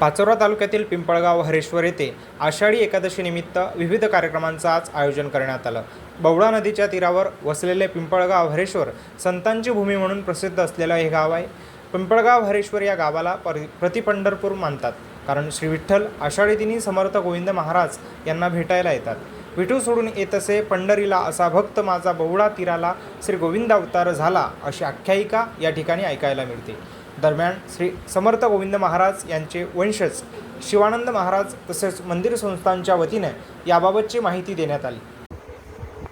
पाचोरा तालुक्यातील पिंपळगाव हरेश्वर येथे आषाढी एकादशीनिमित्त विविध कार्यक्रमांचं आज आयोजन करण्यात आलं. बवळा नदीच्या तीरावर वसलेले पिंपळगाव हरेश्वर संतांची भूमी म्हणून प्रसिद्ध असलेलं हे गाव आहे. पिंपळगाव हरेश्वर या गावाला परि प्रतिपंढरपूर मानतात. कारण श्री विठ्ठल आषाढी दिनी समर्थ गोविंद महाराज यांना भेटायला येतात. विठू सोडून येत असे पंढरीला असा भक्त माझा बहुळा तीराला श्री गोविंद अवतार झाला अशी आख्यायिका या ठिकाणी ऐकायला मिळते. दरम्यान श्री समर्थ गोविंद महाराज यांचे वंशज शिवानंद महाराज तसेच मंदिर संस्थांच्या वतीने याबाबतची माहिती देण्यात आली.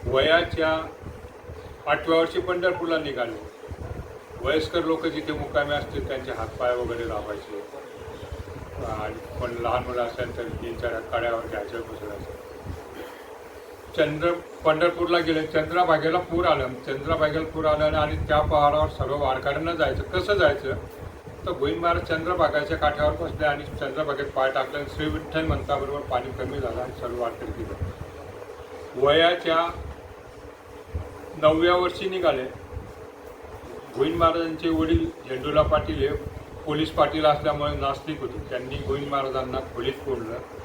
वयाच्या आठव्या वर्षी पंढरपूरला निघालो. वयस्कर लोक जिथे मुक्कामी असतील त्यांचे हातपाय वगैरे लावायचे आणि पण लहान मुलं असेल तर तीन चार काड्यावर घ्यायचं बसवायचं चंद्र पंढरपूरला गेले चंद्राभागेला पूर आलं. चंद्राभागेला पूर आलं आणि त्या पहाडावर सर्व वारकऱ्यांना जायचं. कसं जायचं? तर भुईन महाराज चंद्रभागाच्या काठावर बसले आणि चंद्रभागेत पाय टाकले आणि श्री विठ्ठल पाणी कमी झालं आणि सर्व वारकरी गेले. वयाच्या नवव्या वर्षी निघाले. गोविंद महाराजांचे वडील झेंडूला पाटील हे पोलीस पाटील असल्यामुळे नास्तिक होते. त्यांनी गोविंद महाराजांना खोलीत कोंडलं.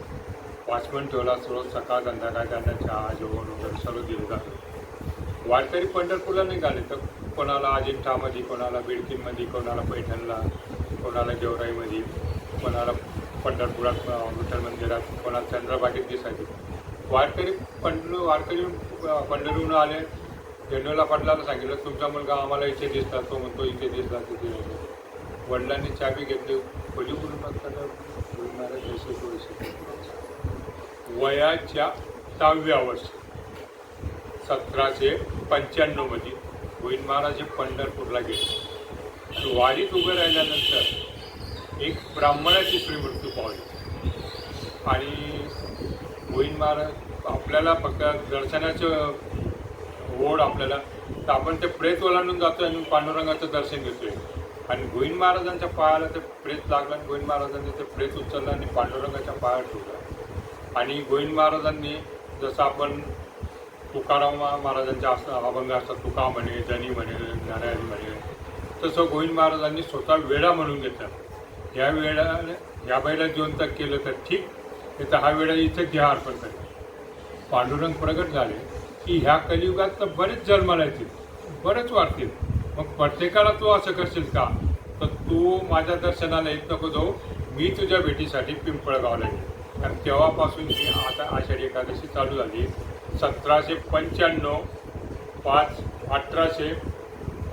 वाचवण ठेवला सरोज सकाळ संध्याकाळ त्यांना चहा जेवण वगैरे सर्व दिलं जातं. वारकरी पंढरपूरला निघाले तर कोणाला अजिंठामध्ये कोणाला बिडकीमध्ये कोणाला पैठणला कोणाला गेवराईमध्ये कोणाला पंढरपुरात विठ्ठल मंदिरात कोणाला चंद्रबागेत दिसायचे. वारकरी पंढर वारकरी पंढरहून आले झेंडूला पडलाला सांगितलं तुमचा मुलगा आम्हाला इथे दिसला तो म्हणतो इथे दिसला तिथे वडिलांनी चाबी घेतली खोली करून बघताना गोविंद वयाच्या सहाव्या वर्षी. सतराशे पंच्याण्णवमध्ये गोविंद महाराज हे पंढरपूरला गेले. आणि वारीत उभे राहिल्यानंतर एक ब्राह्मणाची श्रीमृत्यू पावली. आणि गोविंद महाराज आपल्याला फक्त दर्शनाचं ओढ आपल्याला तर आपण ते प्रेत ओलांडून जातो आणि पांडुरंगाचं दर्शन घेतोय. आणि गोविंद महाराजांच्या पायाला ते प्रेत लागलं आणि गोविंद महाराजांनी ते प्रेत उचललं आणि पांडुरंगाच्या पायावर ठेवलं. आणि गोविंद महाराजांनी जसं आपण तुकाराम महाराजांच्या असं अभंग असतात तुका म्हणे जनी म्हणे नारायण म्हणे तसं गोविंद महाराजांनी स्वतः वेळा म्हणून घेतला या वेळा या बैला जिवंत केलं तर ठीक नाही तर हा वेळा इथे घ्या अर्पण करेल पांडुरंग प्रगट झाले की ह्या कलियुगात तर बरेच जन्माला येतील बरेच वाढतील. मग प्रत्येकाला तू असं करशील का? तर तू माझ्या दर्शनाला येत नको जाऊ मी तुझ्या भेटीसाठी पिंपळगावला येईल आणि तेव्हापासून ही आता आषाढी एकादशी चालू झाली. सतराशे पंच्याण्णव पाच अठराशे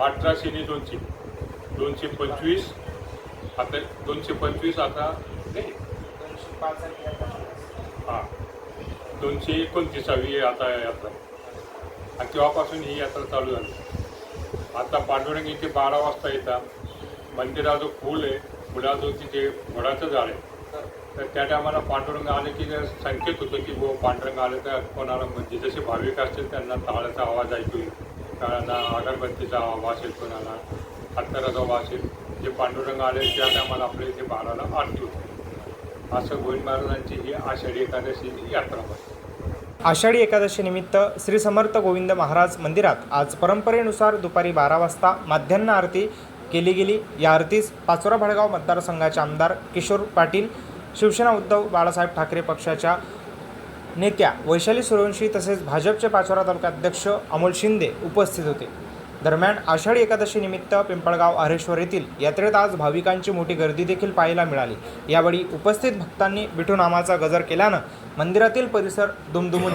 अठराशे आणि दोनशे. दोनशे पंचवीस आता दोनशे पंचवीस आता नाही. हां. दोनशे एकोणतीसावी आता यात्रा. आणि तेव्हापासून ही यात्रा चालू झाली. आता पांडुरंग इथे बारा वाजता येतात. मंदिराचं फूल आहे. फुलाचं तिथे घोडाचं झाड आहे. तर त्या टायमाला पांडुरंग आले की जर संकेत होतं की बो पांडुरंग आले तर कोणाला म्हणजे जसे भाविक असतील त्यांना ताळाचा आवाज ऐकू येईल. काळांना अगरबत्तीचा आवाज येईल कोणाला हत्तराचा आवाज येईल. जे पांडुरंग आले त्या टायमाला आपल्या इथे बाराला आरती होते. असं गोविंद महाराजांची ही आषाढी एकादशीची यात्रा होती. आषाढी एकादशीनिमित्त श्री समर्थ गोविंद महाराज मंदिरात आज परंपरेनुसार दुपारी बारा वाजता माध्यान्ह आरती केली गेली. या आरतीस पाचोरा भडगाव मतदारसंघाचे आमदार किशोर पाटील शिवसेना उद्धव बाळासाहेब ठाकरे पक्षाच्या नेत्या वैशाली सूर्यवंशी तसेच भाजपचे पाचोरा तालुकाध्यक्ष अमोल शिंदे उपस्थित होते. दरम्यान आषाढी एकादशीनिमित्त पिंपळगाव आरेश्वर येथील यात्रेत आज भाविकांची मोठी गर्दी देखील पाहायला मिळाली. यावेळी उपस्थित भक्तांनी विठू नामाचा गजर केल्यानं मंदिरातील परिसर दुमदुमून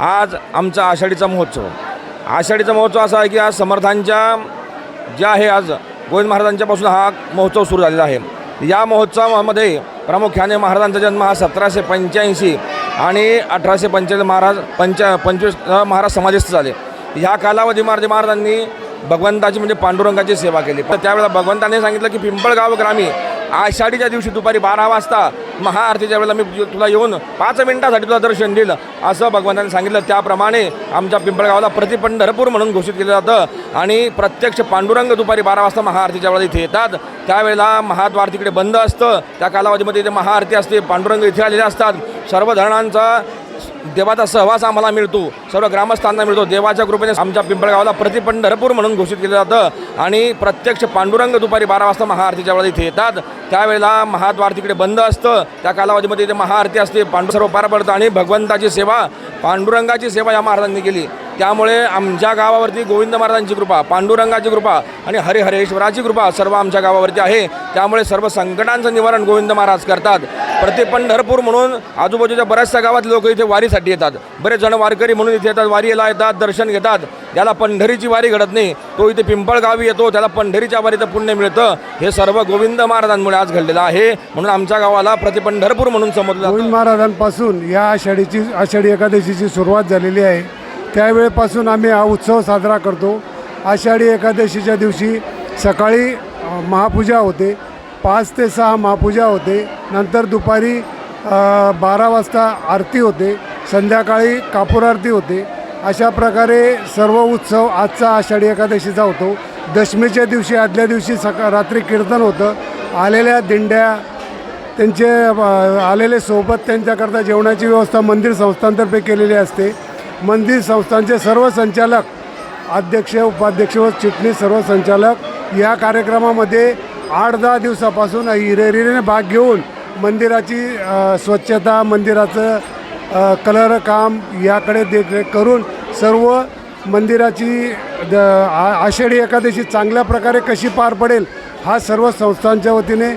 आज आमचा आषाढीचा महोत्सव. आषाढीचा महोत्सव असा आहे की आज समर्थांच्या ज्या आहे आज गोविंद महाराजांच्यापासून हा महोत्सव सुरू झालेला आहे. या महोत्सवामध्ये प्रामुख्याने महाराजांचा जन्म हा सतराशे पंच्याऐंशी आणि अठराशे पंचेचाळीस महाराज पंचा पंचवीस महाराज समाधीस्थ झाले. ह्या कालावधी महाराज महाराजांनी भगवंताची म्हणजे पांडुरंगाची सेवा केली. तर त्यावेळेला भगवंताने सांगितलं की पिंपळगाव ग्रामी आषाढीच्या दिवशी दुपारी बारा वाजता महाआरतीच्या वेळेला मी तुला येऊन पाच मिनिटासाठी तुला दर्शन देईल. असं भगवंतांनी सांगितलं. त्याप्रमाणे आमच्या पिंपळगावला प्रतिपंढरपूर म्हणून घोषित केलं जातं. आणि प्रत्यक्ष पांडुरंग दुपारी बारा वाजता महाआरतीच्या वेळेला इथे येतात. त्यावेळेला महाद्वार तिकडे बंद असतं. त्या कालावधीमध्ये इथे महाआरती असते. पांडुरंग इथे आलेले असतात. सर्व धरणांचा देवाचा सहवास आम्हाला मिळतो. सर्व ग्रामस्थांना मिळतो. देवाच्या कृपेने आमच्या पिंपळगावला प्रतिपंढरपूर म्हणून घोषित केलं जातं. आणि प्रत्यक्ष पांडुरंग दुपारी बारा वाजता महाआरतीच्या वेळेला इथे येतात. त्यावेळेला महाद्वार तिकडे बंद असतं. त्या कालावधीमध्ये इथे महाआरती असते. पांडू सर्व पार पडतं आणि भगवंताची सेवा पांडुरंगाची सेवा या महाराजांनी केली. त्यामुळे आमच्या गावावरती गोविंद महाराजांची कृपा पांडुरंगाची कृपा आणि हरिहरेश्वराची कृपा सर्व आमच्या गावावरती आहे. त्यामुळे सर्व संकटांचं निवारण गोविंद महाराज करतात. प्रति पंढरपूर म्हणून आजूबाजूच्या बऱ्याचशा गावात लोक इथे वारीसाठी येतात. बरेच जण वारकरी म्हणून इथे येतात वारीला येतात दर्शन घेतात. ज्याला पंढरीची वारी घडत नाही तो इथे पिंपळगावी येतो. त्याला पंढरीच्या वारीचं पुण्य मिळतं. हे सर्व गोविंद महाराजांमुळे आज घडलेलं आहे. म्हणून आमच्या गावाला प्रतिपंढरपूर म्हणून समजलं गोविंद महाराजांपासून या आषाढीची आषाढी एकादशीची सुरुवात झालेली आहे. त्यावेळेपासून आम्ही हा उत्सव साजरा करतो. आषाढी एकादशीच्या दिवशी सकाळी महापूजा होते. पाच ते सहा महापूजा होते. नंतर दुपारी बारा वाजता आरती होते. संध्याकाळी कापूर आरती होते. अशा प्रकारे सर्व उत्सव आजचा आषाढी एकादशीचा होतो. दशमीच्या दिवशी आदल्या दिवशी सका रात्री कीर्तन होतं. आलेल्या दिंड्या त्यांचे आलेले सोबत त्यांच्याकरता जेवणाची व्यवस्था मंदिर संस्थांतर्फे केलेली असते. मंदिर संस्थांचे सर्व संचालक अध्यक्ष उपाध्यक्ष व चिटणीस सर्व संचालक या कार्यक्रमामध्ये आठ दहा दिवसापासून हिरेहिरेने भाग घेऊन मंदिराची स्वच्छता मंदिराचं कलर काम याकडे देखरेख करून सर्व मंदिराची द आ- आषाढी एकादशी चांगल्या प्रकारे कशी पार पडेल हा सर्व संस्थांच्या वतीने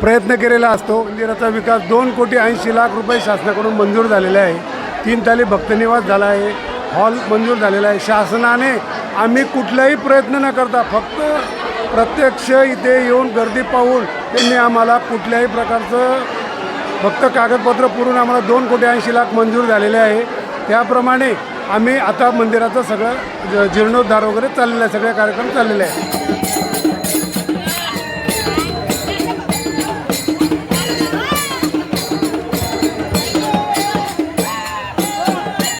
प्रयत्न केलेला असतो. मंदिराचा विकास दोन कोटी ऐंशी लाख रुपये शासनाकडून मंजूर झालेले आहे. तीन ताली भक्तनिवास झाला आहे. हॉल मंजूर झालेला आहे. शासनाने आम्ही कुठलाही प्रयत्न न करता फक्त प्रत्यक्ष इथे येऊन गर्दी पाहून त्यांनी आम्हाला कुठल्याही प्रकारचं फक्त कागदपत्र पुरून आम्हाला दोन कोटी ऐंशी लाख मंजूर झालेले आहे. त्याप्रमाणे आम्ही आता मंदिराचं सगळं ज- जीर्णोद्धार वगैरे चाललेलं आहे. सगळे कार्यक्रम चाललेले आहे